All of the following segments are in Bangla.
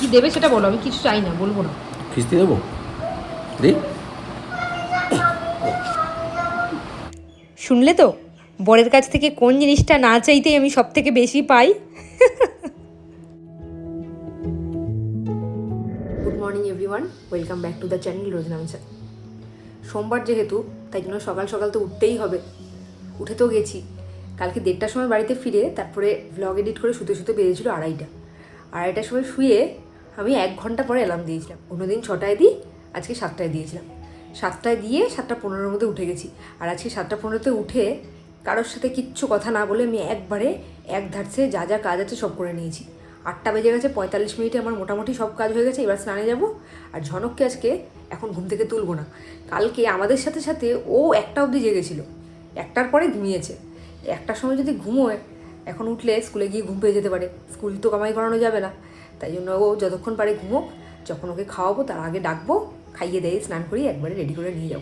কি দেবে সেটা বলো আমি কিছু চাই না বলব না। খিস্তি দেবো? দিই শুনলে তো? বরের কাছ থেকে কোন জিনিসটা না চাইতেই আমি সব থেকে বেশি পাই? Good morning everyone welcome back to the channel Roznamcha সোমবার যেহেতু তাই জন্য সকাল সকাল তো উঠতেই হবে। উঠে তো গেছি। কালকে দেড়টার সময় বাড়িতে ফিরে তারপরে ভ্লগ এডিট করে শুতে শুতে বেরিয়েছিল আড়াইটা। আড়াইটার সময় শুয়ে আমি এক ঘণ্টা পরে অ্যালার্ম দিয়েছিলাম। অন্যদিন ছটায় দিই, আজকে সাতটায় দিয়েছিলাম। সাতটায় দিয়ে সাতটা পনেরোর মধ্যে উঠে গেছি। আর আজকে সাতটা পনেরোতে উঠে কারোর সাথে কিচ্ছু কথা না বলে আমি একবারে এক ধারছে যা যা কাজ আছে সব করে নিয়েছি। আটটা বেজে গেছে, পঁয়তাল্লিশ মিনিটে আমার মোটামুটি সব কাজ হয়ে গেছে, এবার স্নানে যাব। আর ঝনককে আজকে এখন ঘুম থেকে তুলবো না। কালকে আমাদের সাথে সাথে ও একটা অবধি জেগেছিল একটার পরে ঘুমিয়েছে। একটার সময় যদি ঘুমোয়, এখন উঠলে স্কুলে গিয়ে ঘুম পেয়ে যেতে পারে। স্কুল তো কামাই করানো যাবে না। তাই জন্য ও যতক্ষণ পারে ঘুমোক, যখন ওকে খাওয়াবো তার আগে ডাকবো, খাইয়ে দেয় স্নান করি একবারে রেডি করে নিয়ে যাব।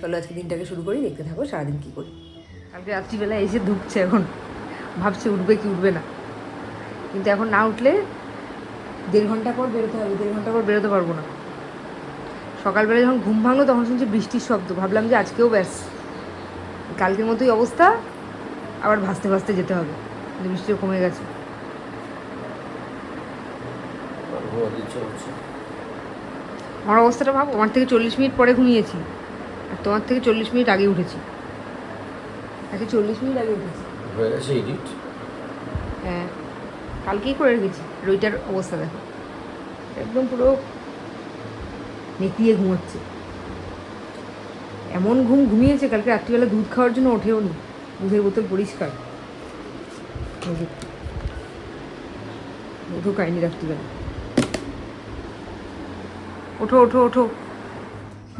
চলো আজকে দিনটাকে শুরু করি, দেখতে থাকো সারাদিন কী করি। কালকে রাত্রিবেলা এসে ধুকছে এখন। ভাবছে উঠবে কি উঠবে না। কিন্তু এখন না উঠলে দেড় ঘণ্টা পর বেরোতে হবে, দেড় ঘণ্টা পর বেরোতে পারব না। সকালবেলা যখন ঘুম ভাঙলো তখন শুনছি বৃষ্টির শব্দ, ভাবলাম যে আজকেও ব্যাস। কালকের মতোই অবস্থা, আবার ভাসতে ভাসতে যেতে হবে। বৃষ্টিও কমে গেছে। আমার অবস্থাটা ভাবো আমার থেকে চল্লিশ মিনিট পরে ঘুমিয়েছি আর তোমার থেকে চল্লিশ মিনিট আগে উঠেছি আজকে চল্লিশ মিনিট আগে উঠেছি হয়ে গেছে এডিট হ্যাঁ কালকেই করে রেখেছি রইটার অবস্থা দেখো একদম পুরো নেতিয়ে ঘুমোচ্ছে এমন ঘুম ঘুমিয়েছে কালকে রাত্রিবেলা দুধ খাওয়ার জন্য ওঠেও নি দুধের বোতল পরিষ্কার। দুধও খায়নি রাত্রিবেলা ওঠো ওঠো ওঠো।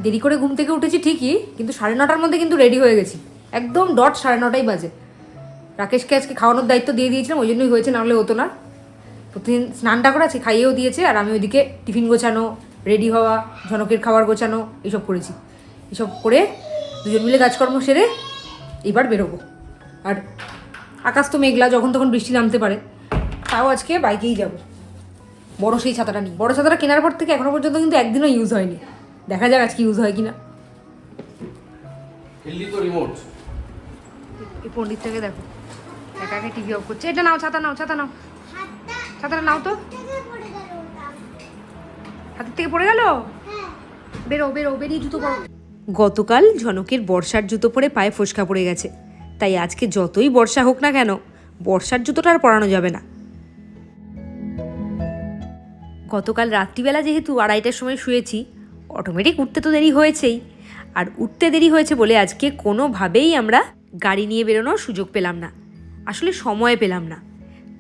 দেরি করে ঘুম থেকে উঠেছি ঠিকই, কিন্তু সাড়ে নটার মধ্যে কিন্তু রেডি হয়ে গেছি। একদম ডট সাড়ে নটাই বাজে। রাকেশকে আজকে খাওয়ানোর দায়িত্ব দিয়ে দিয়েছিলাম, ওই জন্যই হয়েছে নাহলে হতো না। প্রতিদিন স্নানটা করে আছে, খাইয়েও দিয়েছে, আর আমি ওইদিকে টিফিন গোছানো রেডি হওয়া, ঝনকের খাবার গোছানো, এইসব করেছি। এসব করে দুজন মিলে কাজকর্ম সেরে এবার বেরোবো। আর আকাশ তো মেঘলা, যখন তখন বৃষ্টি নামতে পারে, তাও আজকে বাইকেই যাব। বড় সেই ছাতাটা নিই বড় ছাতাটা কেনার পর থেকে এখনও পর্যন্ত কিন্তু একদিনও ইউজ হয়নি। দেখা যাক আজকে ইউজ হয় কি না হিল্লি তো রিমোট এই পণ্ডিতটাকে দেখো। একা একা টিভি অফ করছে। এটা নাও ছাতা নাও ছাতা নাও। ছাতাটা নাও তো। হাতের থেকে পড়ে গেল? বেরো বেরো বেরিয়ে জুতো পরো। গতকাল ঝনকের বর্ষার জুতো পরে পায়ে ফোসকা পড়ে গেছে। তাই আজকে যতই বর্ষা হোক না কেন বর্ষার জুতোটা আর পরানো যাবে না। গতকাল রাত্রিবেলা যেহেতু আড়াইটার সময় শুয়েছি অটোমেটিক উঠতে তো দেরি হয়েছেই। আর উঠতে দেরি হয়েছে বলে আজকে কোনোভাবেই আমরা গাড়ি নিয়ে বেরোনোর সুযোগ পেলাম না। আসলে সময় পেলাম না।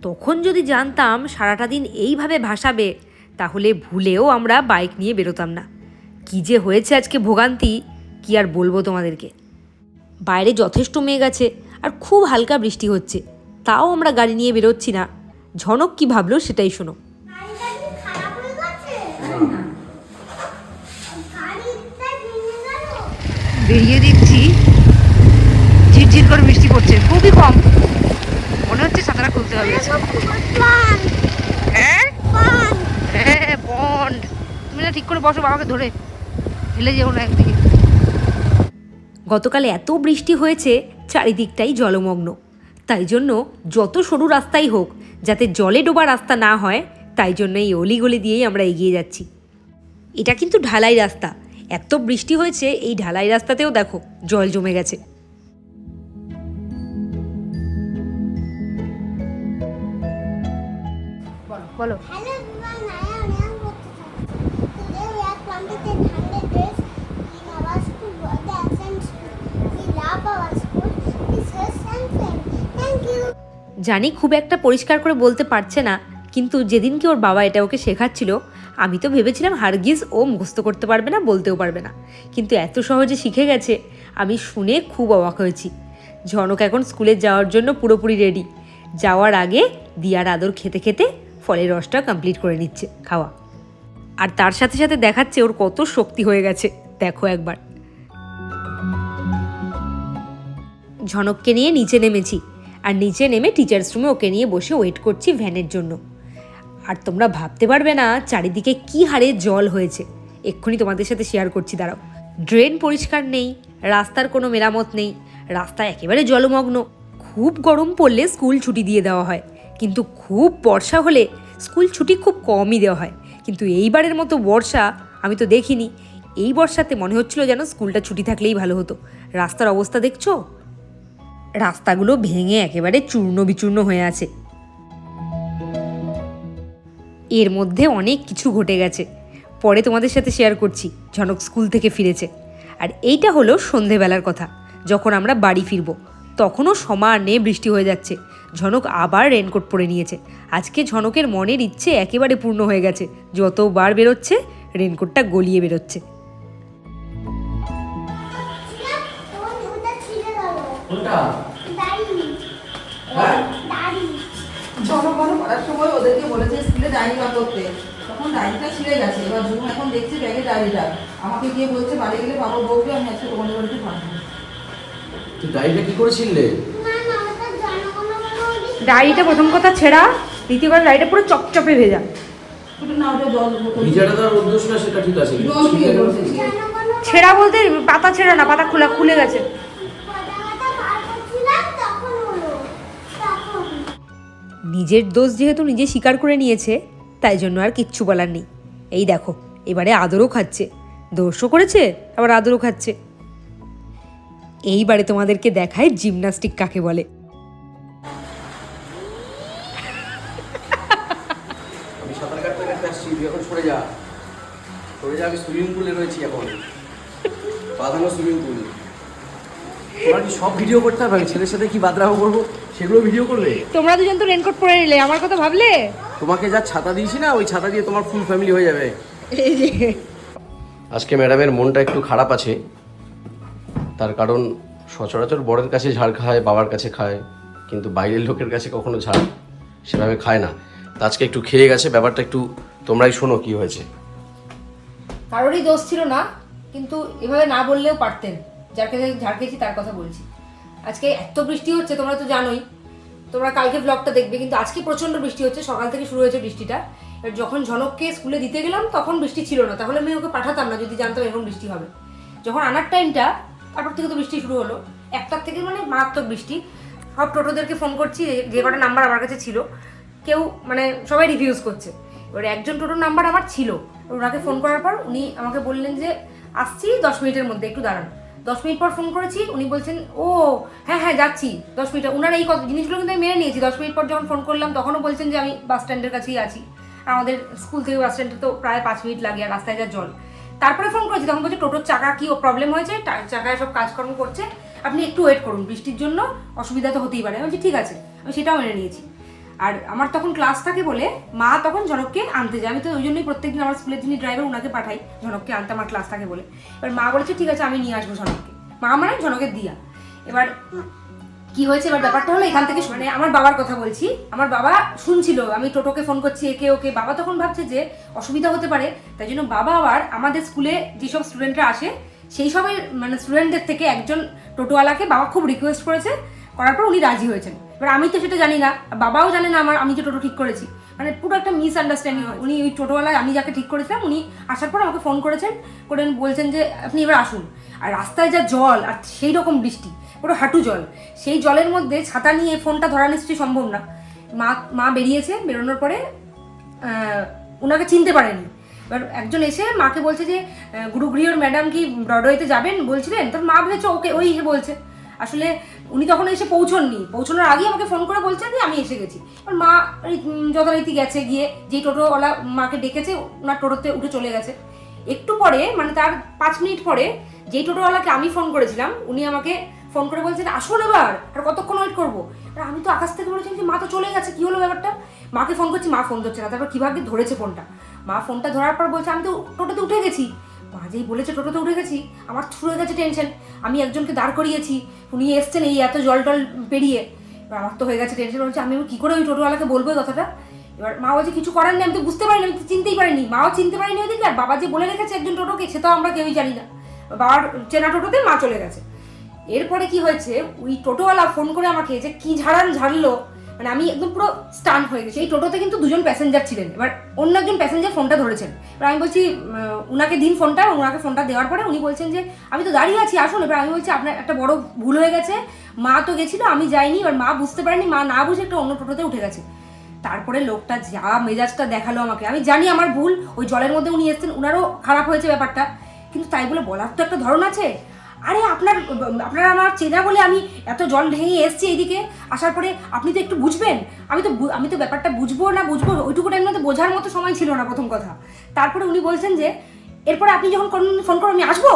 তখন যদি জানতাম সারাটা দিন এইভাবে ভাসাবে, তাহলে ভুলেও আমরা বাইক নিয়ে বেরোতাম না। কী যে হয়েছে আজকে ভোগান্তি, কি আর বলব তোমাদেরকে। বাইরে যথেষ্ট মেঘ আছে আর খুব হালকা বৃষ্টি হচ্ছে, তাও আমরা গাড়ি নিয়ে বেরোচ্ছি না। ঝনক কি ভাবলো সেটাই শোনো। বেরিয়ে দেখছি। ঝিরঝির করে বৃষ্টি পড়ছে। খুবই কম। মনে হচ্ছে সাঁতারা খুলতে হবে। হ্যাঁ হ্যাঁ বন্ড। তুমি না ঠিক করে বসো বাবাকে ধরে। ফেলে যেও না একদিকে। গতকাল এত বৃষ্টি হয়েছে চারিদিকটাই জলমগ্ন। তাই জন্য যত সরু রাস্তাই হোক যাতে জলে ডোবা রাস্তা না হয় তাই জন্য এই অলিগলি দিয়েই আমরা এগিয়ে যাচ্ছি। এটা কিন্তু ঢালাই রাস্তা। এত বৃষ্টি হয়েছে এই ঢালাই রাস্তাতেও দেখো জল জমে গেছে। জানি খুব একটা পরিষ্কার করে বলতে পারছে না কিন্তু যেদিনকে ওর বাবা এটা ওকে শেখাচ্ছিল, আমি তো ভেবেছিলাম হারগিজ ও মুখস্থ করতে পারবে না, বলতেও পারবে না। কিন্তু এত সহজে শিখে গেছে, আমি শুনে খুব অবাক হয়েছি। ঝনক এখন স্কুলে যাওয়ার জন্য পুরোপুরি রেডি যাওয়ার আগে দিয়ার আদর খেতে খেতে ফলের রসটা কমপ্লিট করে নিচ্ছে খাওয়া। আর তার সাথে সাথে দেখাচ্ছে ওর কত শক্তি হয়ে গেছে, দেখো একবার। ঝনককে নিয়ে নিচে নেমেছি, আর নিচে নেমে টিচার্স রুমে ওকে নিয়ে বসে ওয়েট করছি ভ্যানের জন্য। আর তোমরা ভাবতে পারবে না চারিদিকে কি হারে জল হয়েছে। এক্ষুনি তোমাদের সাথে শেয়ার করছি, দাঁড়াও। ড্রেন পরিষ্কার নেই, রাস্তার কোনো মেরামত নেই রাস্তা একেবারে জলমগ্ন। খুব গরম পড়লে স্কুল ছুটি দিয়ে দেওয়া হয়। কিন্তু খুব বর্ষা হলে স্কুল ছুটি খুব কমই দেওয়া হয়। কিন্তু এইবারের মতো বর্ষা আমি তো দেখিনি। এই বর্ষাতে মনে হচ্ছিল যেন স্কুলটা ছুটি থাকলেই ভালো হতো। রাস্তার অবস্থা দেখছ? রাস্তাগুলো ভেঙে একেবারে চূর্ণ বিচূর্ণ হয়ে আছে। এর মধ্যে অনেক কিছু ঘটে গেছে। পরে তোমাদের সাথে শেয়ার করছি ঝনক স্কুল থেকে ফিরেছে। আর এইটা হলো সন্ধেবেলার কথা। যখন আমরা বাড়ি ফিরবো তখনও সমানে বৃষ্টি হয়ে যাচ্ছে। ঝনক আবার রেনকোট পরে নিয়েছে। আজকে ঝনকের মনের ইচ্ছে একেবারে পূর্ণ হয়ে গেছে। যতবার বেরোচ্ছে রেনকোটটা গলিয়ে বেরোচ্ছে। কোনটা? বড় করার সময় ওদেরকে বলেছে স্কুলে ডায়েরি বার করতে। তখন ডায়েরিটা ছিঁড়ে গেছে। এবার জুন এখন দেখছে ব্যাগে ডায়েরিটা আমাকে গিয়ে বলছে বাড়ি গেলে বাবা বকবে আমি আজকে তোমাদের বাড়িতে ডায়েরিটা কি করেছিলে না না ডায়েরিটা প্রথম কথা ছেঁড়া দ্বিতীয় কথা ডায়েরিটা পুরো চপচপে ভেজা। সেটা ঠিক আছে। ছেঁড়া বলতে পাতা ছেঁড়া না পাতা খোলা খুলে গেছে। নিজের দোষ যেহেতু নিজে স্বীকার করে নিয়েছে, তাই জন্য আর কিচ্ছু বলার নেই। এই দেখো, এবারে আদরও খাচ্ছে। দোষও করেছে, আবার আদরও খাচ্ছে। এইবারে তোমাদেরকে দেখায় জিমনাস্টিক কাকে বলে। সুইমিং পুলে রয়েছি এখন। সুইমিং পুল তোমার কি সব ভিডিও করতে হবে ছেলের সাথে কি বাদরাহ করব? সেগুলো ভিডিও করবে? তোমরা দুজন তো রেনকোট পরে নিলে আমার কথা ভাবলে? তোমাকে যা ছাতা দিয়েছি না ওই ছাতা দিয়ে তোমার ফুল ফ্যামিলি হয়ে যাবে। এই যে। আজকে ম্যাডামের মনটা একটু খারাপ আছে। তার কারণ সচরাচর বড়ের কাছে ঝাড় খায় বাবার কাছে খায় কিন্তু বাইরের লোকের কাছে কখনো ঝাড় সেভাবে খায় না। তা আজকে একটু খেয়ে গেছে ব্যাপারটা একটু তোমরাই শোনো কি হয়েছে। কারোরই দোষ ছিল না কিন্তু এভাবে না বললেও পারতেন। যার কাছে ঝাড় খেয়েছি তার কথা বলছি। আজকে এত বৃষ্টি হচ্ছে, তোমরা তো জানোই। তোমরা কালকে ব্লগটা দেখবে, কিন্তু আজকে প্রচণ্ড বৃষ্টি হচ্ছে, সকাল থেকে শুরু হয়েছে বৃষ্টিটা। এবার যখন ঝনককে স্কুলে দিতে গেলাম, তখন বৃষ্টি ছিল না। তাহলে আমি ওকে পাঠাতাম না, যদি জানতাম এরকম বৃষ্টি হবে। যখন আনার টাইমটা তারপর থেকে তো বৃষ্টি শুরু হলো। একটার থেকে মানে মারাত্মক বৃষ্টি। সব টোটোদেরকে ফোন করছি, যে- কটা নাম্বার আমার কাছে ছিল। কেউ মানে সবাই রিভিউজ করছে। এবার একজন টোটোর নাম্বার আমার ছিল। ওনাকে ফোন করার পর উনি আমাকে বললেন যে, আসছি দশ মিনিটের মধ্যে, একটু দাঁড়ান। দশ মিনিট পর ফোন করেছি, উনি বলছেন, ও হ্যাঁ হ্যাঁ যাচ্ছি। দশ মিনিট ওনার এই কথা, জিনিসগুলো কিন্তু আমি মেনে নিয়েছি। দশ মিনিট পর যখন ফোন করলাম, তখনও বলছেন যে, আমি বাস স্ট্যান্ডের কাছেই আছি। আর আমাদের স্কুল থেকে বাস স্ট্যান্ডে তো প্রায় পাঁচ মিনিট লাগে, আর রাস্তায় যা জল। তারপরে ফোন করেছি, তখন বলছে, টোটোর চাকা কি প্রবলেম হয়েছে? চাকায় সব কাজকর্ম করছে। আপনি একটু ওয়েট করুন, বৃষ্টির জন্য অসুবিধা তো হতেই পারে। আমি বলছি, ঠিক আছে। আমি সেটাও মেনে নিয়েছি। আর আমার তখন ক্লাস থাকে বলে মা তখন জনককে আনতে যায়। আমি তো ওই জন্যই প্রত্যেকদিন আমার স্কুলের যিনি ড্রাইভার ওনাকে পাঠাই জনককে আনতে আমার ক্লাস থাকে বলে। এবার মা বলেছে, ঠিক আছে, আমি নিয়ে আসব জনককে। মা মানে জনকের দিয়া। এবার কি হয়েছে? এবার ব্যাপারটা হলো এখান থেকে মানে আমার বাবার কথা বলছি। আমার বাবা শুনছিল, আমি টোটোকে ফোন করছি, একে ওকে। বাবা তখন ভাবছে যে অসুবিধা হতে পারে, তাই জন্য বাবা আবার আমাদের স্কুলে যেসব স্টুডেন্টরা আসে, সেই সবের মানে স্টুডেন্টদের থেকে একজন টোটোওয়ালাকে বাবা খুব রিকোয়েস্ট করেছে। করার পর উনি রাজি হয়েছেন। এবার আমি তো সেটা জানি না বাবাও জানে না আমার আমি যে টোটো ঠিক করেছি। মানে পুরো একটা মিসআন্ডারস্ট্যান্ডিং হয়। উনি ওই টোটোওয়ালায় আমি যাকে ঠিক করেছিলাম, উনি আসার পর আমাকে ফোন করেছেন, করে বলছেন যে, আপনি এবার আসুন। আর রাস্তায় যা জল, আর সেই রকম বৃষ্টি, পুরো হাঁটু জল, সেই জলের মধ্যে ছাতা নিয়ে ফোনটা ধরা নিশ্চয়ই সম্ভব না। মা মা বেরিয়েছে, বেরোনোর পরে ওনাকে চিনতে পারেনি। এবার একজন এসে মাকে বলছে যে গুরুগৃহর ম্যাডাম কি ব্রডওয়েতে যাবেন? বলছিলেন। তোর মা ভেবেছে ওকে, ওই বলছে। আসলে উনি তখন এসে পৌঁছননি। পৌঁছানোর আগেই আমাকে ফোন করে বলছেন যে আমি এসে গেছি। এবার মা যথারীতি গেছে গিয়ে, যেই টোটোওয়ালা মাকে ডেকেছে, ওনার টোটোতে উঠে চলে গেছে। একটু পরে মানে তার পাঁচ মিনিট পরে, যেই টোটোওয়ালাকে আমি ফোন করেছিলাম, উনি আমাকে ফোন করে বলছেন, আসুন এবার, আর কতক্ষণ ওয়েট করব? আর আমি তো আকাশ থেকে বলেছিলাম যে মা তো চলে গেছে, কী হলো ব্যাপারটা? মাকে ফোন করছি, মা ফোন ধরছে না, তারপর কীভাবে ধরেছে ফোনটা মা ফোনটা ধরার পর বলছে, আমি তো টোটোতে উঠে গেছি। মা যেই বলেছে, টোটোতে উঠে গেছি। আমার হয়ে গেছে টেনশন। আমি একজনকে দাঁড় করিয়েছি। উনি এসছেন এই এত জল টল পেরিয়ে। এবার আমার তো হয়ে গেছে টেনশন। বলছে, আমি কি করে ওই টোটোওয়ালাকে বলব কথাটা? এবার মা বলছে কিছু করার নেই, আমি তো বুঝতে পারিনি, আমি তো চিনতেই পারিনি। মাও চিনতে পারিনি ওদিকে আর বাবা যে বলে রেখেছে একজন টোটোকে, সে তো আমরা কেউই জানি না। বাবার চেনা টোটোতে মা চলে গেছে। এরপরে কি হয়েছে? ওই টোটোওয়ালা ফোন করে আমাকে যে কি ঝাড়ান ঝাড়লো মানে আমি একদম পুরো স্টান হয়ে গেছি। এই টোটোতে কিন্তু দুজন প্যাসেঞ্জার ছিলেন। এবার অন্য একজন প্যাসেঞ্জার ফোনটা ধরেছেন। এবার আমি বলছি উনাকে দিন ফোনটা ওনাকে ফোনটা দেওয়ার পরে উনি বলছেন যে, আমি তো দাঁড়িয়ে আছি, আসুন। এবার আমি বলছি, আপনার একটা বড় ভুল হয়ে গেছে। মা তো গেছিল, আমি যাইনি। এবার মা বুঝতে পারেনি, মা না বুঝে একটা অন্য টোটোতে উঠে গেছে। তারপরে লোকটা যা মেজাজটা দেখাল আমাকে। আমি জানি আমার ভুল, ওই জলের মধ্যে উনি এসেছেন, উনারও খারাপ হয়েছে ব্যাপারটা। কিন্তু তাই বলে বলার তো একটা ধরন আছে। আরে আপনার আপনার আমার চেনা বলে আমি এত জল ঢেঙে এসছি এইদিকে, আসার পরে আপনি তো একটু বুঝবেন। আমি তো আমি তো ব্যাপারটা বুঝব না বুঝব, ওইটুকু টাইম মধ্যে বোঝার মতো সময় ছিল না প্রথম কথা। তারপরে উনি বলছেন যে, এরপরে আপনি যখন ফোন করো, আমি আসব?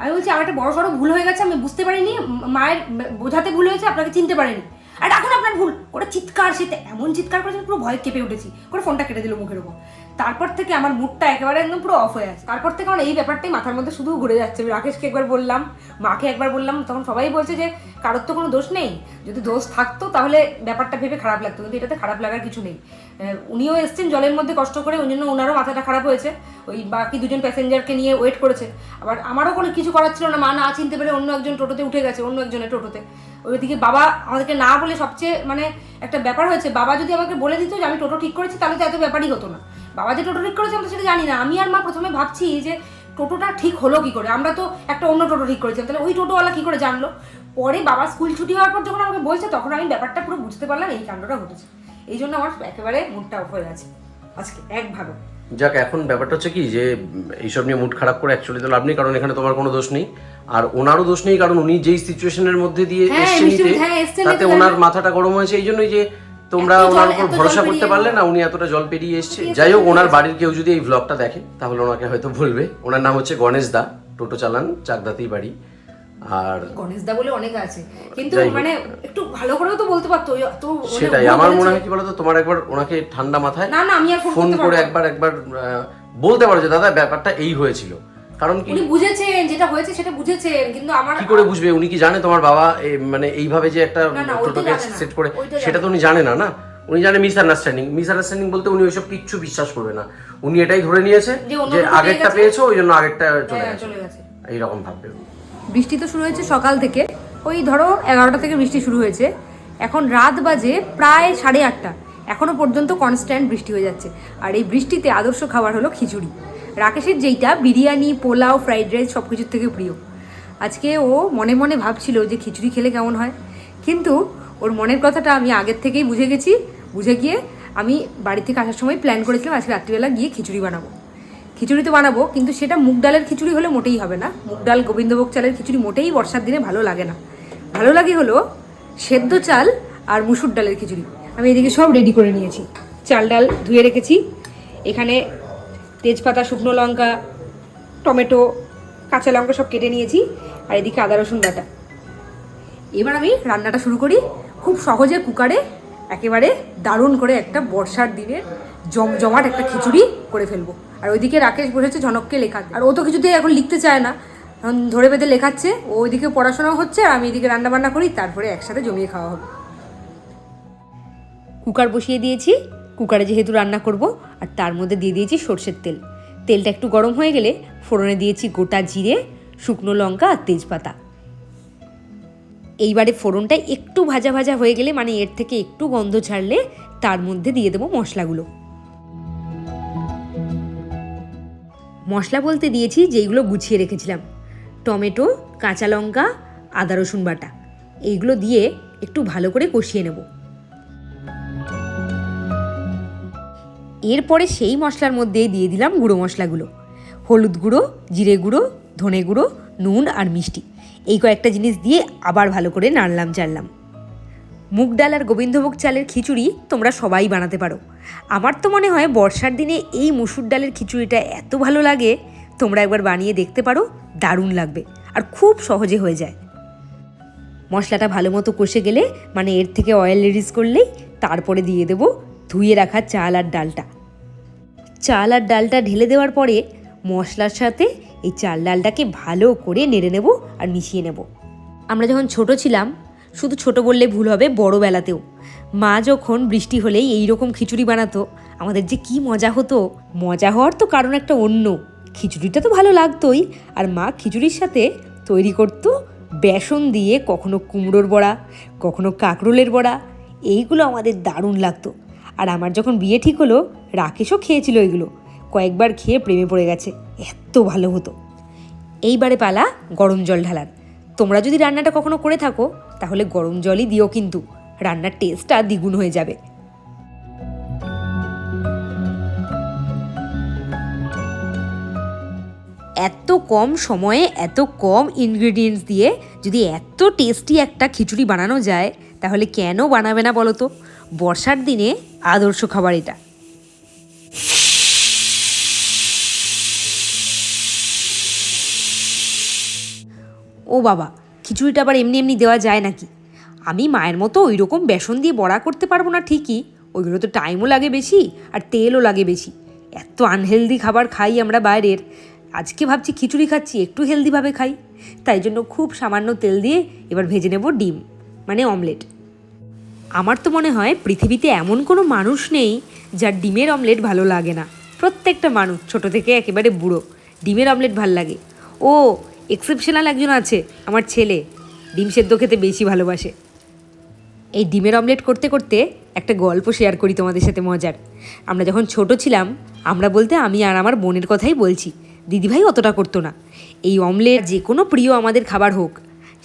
আমি বলছি, আমার একটা বড় সড়ো ভুল হয়ে গেছে, আমি বুঝতে পারিনি মায়ের বোঝাতে ভুল হয়েছে, আপনাকে চিনতে পারিনি। আর এখন আপনার ভুল। ওটা চিৎকার সেটা এমন চিৎকার করেছে পুরো ভয় কেঁপে উঠেছি। করে ফোনটা কেটে দিল মুখের উপর তারপর থেকে আমার মুডটা একেবারে একদম পুরো অফ হয়ে আছে। তারপর থেকে আমার এই ব্যাপারটাই মাথার মধ্যে শুধু ঘুরে যাচ্ছে। আমি রাকেশকে একবার বললাম, মাকে একবার বললাম, তখন সবাই বলছে যে, কারোর তো কোনো দোষ নেই। যদি দোষ থাকতো তাহলে ব্যাপারটা ভেবে খারাপ লাগতো। কিন্তু এটাতে খারাপ লাগার কিছু নেই। উনিও এসছেন জলের মধ্যে কষ্ট করে, ওই জন্য ওনারও মাথাটা খারাপ হয়েছে। ওই বাকি দুজন প্যাসেঞ্জারকে নিয়ে ওয়েট করেছে। আবার আমারও কোনো কিছু করার ছিল না। মা না চিনতে পেরে অন্য একজন টোটোতে উঠে গেছে, অন্য একজনের টোটোতে। ওইদিকে বাবা আমাদেরকে না বলে সবচেয়ে মানে একটা ব্যাপার হয়েছে, বাবা যদি আমাকে বলে দিত যে আমি টোটো ঠিক করেছি, তাহলে তো এত ব্যাপারই হতো না। বাবা যে টোটো ঠিক করেছে, আমরা সেটা জানি না। আমি আর মা প্রথমে ভাবছি যে টোটোটা ঠিক হলো কি করে? আমরা তো একটা অন্য টোটো ঠিক করেছিলাম, তাহলে ওই টোটোওয়ালা কি করে জানলো? পরে বাবা স্কুল ছুটি হওয়ার পর যখন আমাকে বলছে, তখন আমি ব্যাপারটা পুরো বুঝতে পারলাম, এই কাণ্ডটা ঘটেছে। এই জন্য আমার একেবারে মুডটা অফ হয়ে আছে আজকে, একভাবে। যাক, এখন ব্যাপারটা হচ্ছে কি যে, এইসব নিয়ে মুড খারাপ করে অ্যাকচুয়ালি তো লাভ নেই, কারণ এখানে তোমার কোনো দোষ নেই। আর ওনারও দোষ নেই কারণ উনি যেই সিচুয়েশনের মধ্যে দিয়ে হ্যাঁ, এসছেন হ্যাঁ, এসছেন তাতে ওনার মাথাটা গরম হয়েছে এই জন্যই যে তোমরা ওনার উপর ভরসা করতে পারলে না উনি এতটা জল পেরিয়ে এসছে। যাই হোক ওনার বাড়ির কেউ যদি এই ব্লগটা দেখে তাহলে ওনাকে হয়তো বলবে। ওনার নাম হচ্ছে গণেশ দা টোটো চালান চাকদাতেই বাড়ি। আর গণেশ দা বলে অনেক আছে। কিন্তু মানে একটু ভালো করেও তো বলতে পারতো সেটাই। আমার মনে হয় কি বলতো তোমার একবার ওনাকে ঠান্ডা মাথায় না না আমি আর ফোন করে একবার একবার বলতে পারো যে দাদা ব্যাপারটা এই হয়েছিল। কারণ কি? উনি বুঝেছেন যেটা হয়েছে সেটা বুঝেছেন কিন্তু আমার কি করে বুঝবে? উনি কি জানে তোমার বাবা মানে এইভাবে যে একটা টোটোকে সেট করে? সেটা তো উনি জানে না না? উনি জানে মিস আন্ডারস্ট্যান্ডিং মিস আন্ডারস্ট্যান্ডিং বলতে উনি ওইসব কিচ্ছু বিশ্বাস করবে না। উনি এটাই ধরে নিয়েছে যে আগেরটা পেয়েছ ওই জন্য আগেরটা চলে হ্যাঁ, গেছে। চলে গেছে। এইরকম ভাববে বৃষ্টি তো শুরু হয়েছে সকাল থেকে। ওই ধরো এগারোটা থেকে বৃষ্টি শুরু হয়েছে। এখন রাত বাজে প্রায় সাড়ে আটটা। এখনও পর্যন্ত কনস্ট্যান্ট বৃষ্টি হয়ে যাচ্ছে। আর এই বৃষ্টিতে আদর্শ খাবার হলো খিচুড়ি। রাকেশের যেইটা, বিরিয়ানি, পোলাও, ফ্রাইড রাইস সব কিছুর থেকে প্রিয়। আজকে ও মনে মনে ভাবছিল যে খিচুড়ি খেলে কেমন হয়। কিন্তু ওর মনের কথাটা আমি আগের থেকেই বুঝে গেছি। বুঝে গিয়ে আমি বাড়ি থেকে আসার সময় প্ল্যান করেছিলাম আজকে রাত্রিবেলা গিয়ে খিচুড়ি বানাবো। খিচুড়ি তো বানাবো, কিন্তু সেটা মুগ ডালের খিচুড়ি হলে মোটেই হবে না। মুগ ডাল, গোবিন্দভোগ চালের খিচুড়ি মোটেই বর্ষার দিনে ভালো লাগে না। ভালো লাগে হলো সেদ্ধ চাল আর মুসুর ডালের খিচুড়ি। আমি এদিকে সব রেডি করে নিয়েছি। চাল ডাল ধুয়ে রেখেছি। এখানে তেজপাতা, শুকনো লঙ্কা, টমেটো, কাঁচা লঙ্কা সব কেটে নিয়েছি আর এদিকে আদা, রসুন বাটা। এবার আমি রান্নাটা শুরু করি খুব সহজে কুকারে, একেবারে দারুণ করে একটা বর্ষার দিনের জমজমাট একটা খিচুড়ি করে ফেলব। আর ওইদিকে রাকেশ বসেছে ঝনককে লেখাতে। আর ও তো কিছুতেই এখন লিখতে চায় না, এখন ধরে বেঁধে লেখাচ্ছে। ও ওইদিকে পড়াশোনাও হচ্ছে আর আমি এদিকে রান্না বান্না করি, তারপরে একসাথে জমিয়ে খাওয়া হবে। কুকার বসিয়ে দিয়েছি। কুকারে যেহেতু রান্না করব, আর তার মধ্যে দিয়ে দিয়েছি সর্ষের তেল। তেলটা একটু গরম হয়ে গেলে ফোড়নে দিয়েছি গোটা জিরে, শুকনো লঙ্কা আর তেজপাতা। এইবারে ফোড়নটা একটু ভাজা ভাজা হয়ে গেলে মানে এর থেকে একটু গন্ধ ছাড়লে তার মধ্যে দিয়ে দেবো মশলাগুলো। মশলা বলতে দিয়েছি যেইগুলো গুছিয়ে রেখেছিলাম। টমেটো, কাঁচা লঙ্কা, আদা রসুন বাটা। এইগুলো দিয়ে একটু ভালো করে কষিয়ে নেব। এরপরে সেই মশলার মধ্যে দিয়ে দিলাম গুঁড়ো মশলাগুলো। হলুদ গুঁড়ো, জিরে গুঁড়ো, ধনে গুঁড়ো, নুন আর মিষ্টি। এই কয়েকটা জিনিস দিয়ে আবার ভালো করে নাড়লাম চাড়লাম মুগ ডাল আর গোবিন্দভোগ চালের খিচুড়ি তোমরা সবাই বানাতে পারো। আমার তো মনে হয় বর্ষার দিনে এই মুসুর ডালের খিচুড়িটা এত ভালো লাগে, তোমরা একবার বানিয়ে দেখতে পারো, দারুণ লাগবে আর খুব সহজে হয়ে যায়। মশলাটা ভালো মতো কষে গেলে মানে এর থেকে অয়েল রিলিজ করলেই তারপরে দিয়ে দেবো ধুয়ে রাখা চাল আর ডালটা। চাল আর ডালটা ঢেলে দেওয়ার পরে মশলার সাথে এই চাল ডালটাকে ভালো করে নেড়ে নেব আর মিশিয়ে নেব। আমরা যখন ছোট ছিলাম, শুধু ছোট বললে ভুল হবে, বড় বেলাতেও। মা যখন বৃষ্টি হলেই এই রকম খিচুড়ি বানাতো, আমাদের যে কি মজা হতো, মজা হওয়ার তো কারণ একটা অন্য। খিচুড়িটা তো ভালো লাগতোই, আর মা খিচুড়ির সাথে তৈরি করতো বেসন দিয়ে কখনো কুমড়োর বড়া, কখনো কাঁকরোলের বড়া, এইগুলো আমাদের দারুণ লাগতো। আর আমার যখন বিয়ে ঠিক হলো, রাকেশও খেয়েছিল এগুলো। কয়েকবার খেয়ে প্রেমে পড়ে গেছে। এত ভালো হতো। এইবারে পালা গরম জল ঢালার। তোমরা যদি রান্নাটা কখনো করে থাকো, তাহলে গরম জলই দিও কিন্তু। রান্নার টেস্টটা দ্বিগুণ হয়ে যাবে। এত কম সময়ে, এত কম ইনগ্রেডিয়েন্টস দিয়ে যদি এত টেস্টি একটা খিচুড়ি বানানো যায়, তাহলে কেন বানাবে না বলো তো? বর্ষার দিনে আদর্শ খাবার এটা। ও বাবা, খিচুড়িটা আবার এমনি এমনি দেওয়া যায় নাকি? আমি মায়ের মতো ওই রকম বেসন দিয়ে বড়া করতে পারব না ঠিকই, ওইগুলো তো টাইমও লাগে বেশি আর তেলও লাগে বেশি। এত আনহেলদি খাবার খাই আমরা বাইরের। আজকে ভাবছি খিচুড়ি খাচ্ছি, একটু হেলদিভাবে খাই। তাই জন্য খুব সামান্য তেল দিয়ে এবার ভেজে নেব ডিম মানে অমলেট আমার তো মনে হয় পৃথিবীতে এমন কোনো মানুষ নেই যার ডিমের অমলেট ভালো লাগে না। প্রত্যেকটা মানুষ, ছোট থেকে একেবারে বুড়ো, ডিমের অমলেট ভালো লাগে। ও এক্সেপশনাল একজন আছে, আমার ছেলে। ডিম সেদ্ধ খেতে বেশি ভালোবাসে। এই ডিমের অমলেট করতে করতে একটা গল্প শেয়ার করি তোমাদের সাথে মজার। আমরা যখন ছোট ছিলাম, আমরা বলতে আমি আর আমার বোনের কথাই বলছি, দিদিভাই অতটা করতো না। এই অমলেট যে কোনো প্রিয় আমাদের খাবার হোক,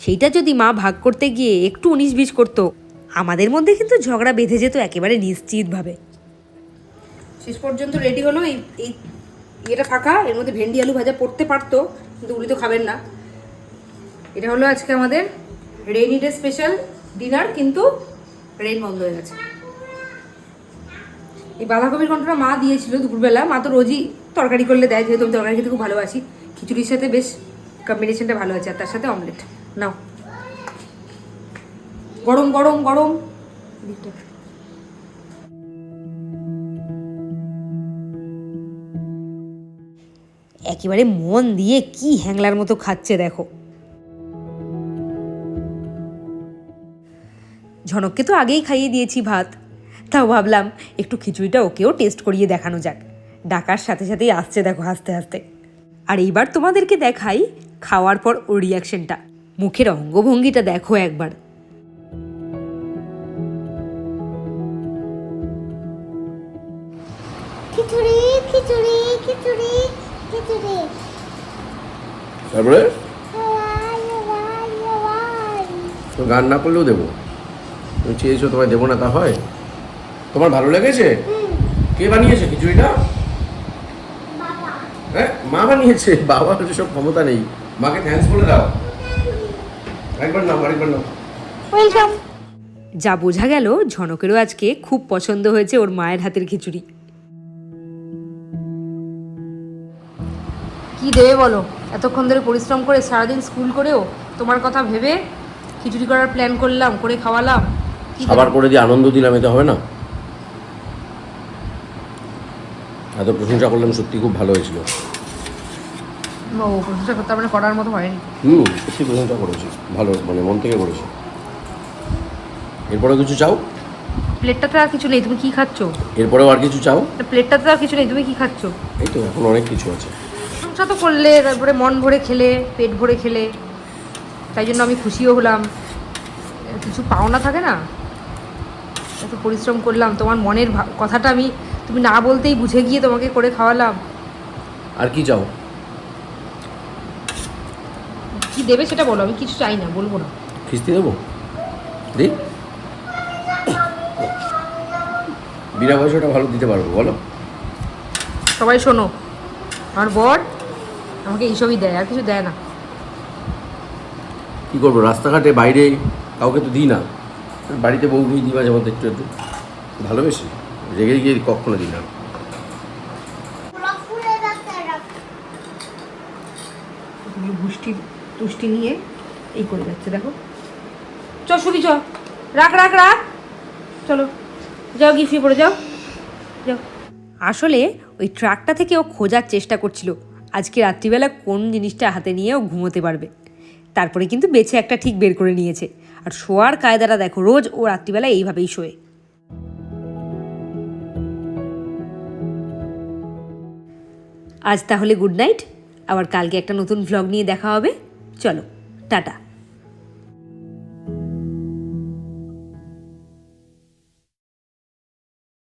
সেইটা যদি মা ভাগ করতে গিয়ে একটু উনিশ বিশ করতো আমাদের মধ্যে কিন্তু ঝগড়া বেঁধে যেত একেবারে নিশ্চিতভাবে। শেষ পর্যন্ত রেডি হলো, এই এই ইয়েটা ফাঁকা, এর মধ্যে ভেন্ডি আলু ভাজা পড়তে পারতো, কিন্তু উনি তো খাবেন না। এটা হলো আজকে আমাদের রেইনি ডে স্পেশাল ডিনার কিন্তু রেইন বন্ধ হয়ে গেছে। এই বাঁধাকপির ঘন্টটা মা দিয়েছিল দুপুরবেলা, মা তো রোজই তরকারি করলে দেয়, যেহেতু আমি তরকারি খেতে খুব ভালোবাসি। খিচুড়ির সাথে বেশ কম্বিনেশনটা ভালো আছে, আর তার সাথে অমলেট নাও। গরম গরম গরম। একেবারে মন দিয়ে কি হ্যাংলার মতো খাচ্ছে দেখো। ঝনককে তো আগেই খাইয়ে দিয়েছি ভাত। তাও ভাবলাম একটু খিচুড়িটা ওকেও টেস্ট করিয়ে দেখানো যাক। ডাকার সাথে সাথেই আসছে দেখো হাসতে হাসতে। আর এইবার তোমাদেরকে দেখাই খাওয়ার পর ওর রিয়াকশনটা মুখের অঙ্গভঙ্গিটা দেখো একবার। খিচুড়ি খিচুড়ি খিচুড়ি খিচুড়ি। তারপরে? তো গান না করলেও দেবো। তুমি চেয়েছো তোমায় দেবো না তা হয়? তোমার ভালো লেগেছে? কে বানিয়েছে খিচুড়িটা? হ্যাঁ মা বানিয়েছে? বাবার সব ক্ষমতা নেই। মাকে থ্যাঙ্কস বলে দাও। একবার নাও আরেকবার নাও। ওয়েলকাম যা বোঝা গেল ঝনকেরও আজকে খুব পছন্দ হয়েছে ওর মায়ের হাতের খিচুড়ি। কি দেবে বলো? এতক্ষণ ধরে পরিশ্রম করে সারাদিন স্কুল করেও তোমার কথা ভেবে খিচুড়ি করার প্ল্যান করলাম করে খাওয়ালাম। খাবার করে দিয়ে আনন্দ দিলাম এটা হবে না? এত প্রশংসা করলাম সত্যি খুব ভালো হয়েছিল। ও প্রশংসা করতে মানে করার মতো হয়নি। হুম সত্যি প্রশংসা করেছি ভালো মানে মন থেকে করেছি। এরপরে কিছু চাও? প্লেটটাতে আর কিছু নেই তুমি কি খাচ্ছ? এরপরেও আর কিছু চাও? প্লেটটাতে আর কিছু নেই তুমি কি খাচ্ছ? এই তো এখন অনেক কিছু আছে। প্রশংসা তো করলে তারপরে মন ভরে খেলে পেট ভরে খেলে। তাই জন্য আমি খুশিও হলাম। কিছু পাওনা থাকে না? এত পরিশ্রম করলাম তোমার মনের কথাটা আমি তুমি না বলতেই বুঝে গিয়ে তোমাকে করে খাওয়ালাম। আর কি চাও? কি দেবে সেটা বলো আমি কিছু চাই না বলব না। খিস্তি দেবো? দি। বিনা পয়সাটা ভালো দিতে পারব বলো। সবাই শোনো আমার বর আমাকে এইসবই দেয় আর কিছু দেয় না। কি করব? রাস্তাঘাটে বাইরে কাউকে তো দিই না। বাড়িতে বউকেই দিই মাঝে মধ্যে একটু একটু। ভালোবেসি রেগে গিয়ে কখনো দিই না। ফুলে পুষ্টি তুষ্টি নিয়ে এই করে যাচ্ছে দেখো। চ শুবি চ রাখ রাখ রাখ। চলো। যাও গিয়ে শুয়ে পড়ে যাও। যাও। আসলে ওই ট্রাকটা থেকে ও খোঁজার চেষ্টা করছিল। আজকে রাত্রিবেলা কোন জিনিসটা হাতে নিয়ে ও ঘুমোতে পারবে? তারপরে কিন্তু বেছে একটা ঠিক বের করে নিয়েছে। আর শোয়ার কায়দাটা দেখো, রোজ ও রাত্রিবেলা এইভাবেই শোয়ে। আজ তাহলে গুড নাইট। আবার কালকে একটা নতুন ভ্লগ নিয়ে দেখা হবে। চলো, টাটা।